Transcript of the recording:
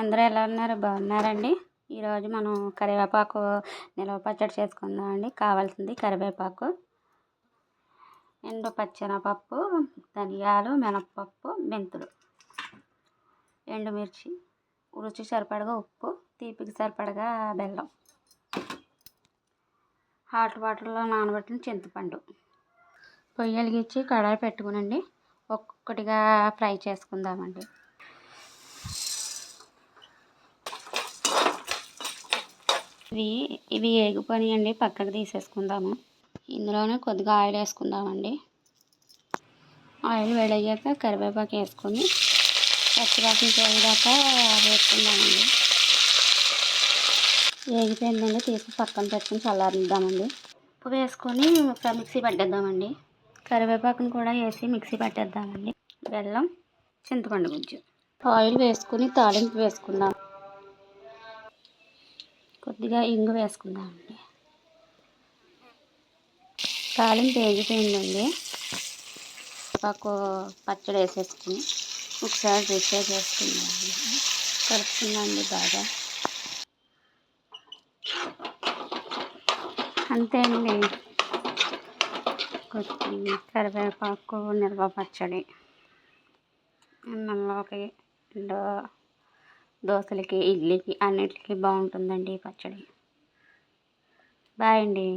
అందరూ ఎలా ఉన్నారు? బాగున్నారండి. ఈరోజు మనం కరివేపాకు నిల్వ పచ్చడి చేసుకుందామండి కావాల్సింది కరివేపాకు. ఎండు పచ్చెనపప్పు ధనియాలు మినప్పప్పు మెంతులు. ఎండుమిర్చి రుచి సరిపడగా ఉప్పు తీపికి సరిపడగా బెల్లం. హాట్ వాటర్లో నానబెట్టిన చింతపండు. పొయ్యి వెలిగించి కడాయి పెట్టుకునండి. ఒక్కొక్కటిగా ఫ్రై చేసుకుందామండి. ఇవి ఇవి ఏగిపోయినాయండి పక్కకు తీసేసుకుందాము. ఇందులోనే కొద్దిగా ఆయిల్ వేసుకుందామండి. ఆయిల్ వేడయ్యాక కరివేపాకు వేసుకొని పచ్చివాసన పోయేదాకా వేసుకుందామండి వేగిపోయిందండి తీసి పక్కన పెట్టుకుని చల్లారిద్దామండి. ఉప్పు వేసుకొని మిక్సీ పట్టేద్దామండి. కరివేపాకును కూడా వేసి మిక్సీ పట్టేద్దామండి. బెల్లం చింతపండు గుజ్జు ఆయిల్ వేసుకుని తాలింపు వేసుకుందాం. కొద్దిగా ఇంగు వేసుకుందామండి. కాలం వేగిపోయిందండి. పక్కు పచ్చడి వేసేసుకుని ఒకసారి రిసే చేసుకుందామండి. కలుపుకుందామండి బాగా. అంతే అండి. కొత్తిమీర కరివేపాకు నిల్వ పచ్చడి. అన్నంలోకి దోశలకి ఇడ్లీకి అన్నిటికీ బాగుంటుందండి ఈ పచ్చడి. బాయ్ అండి.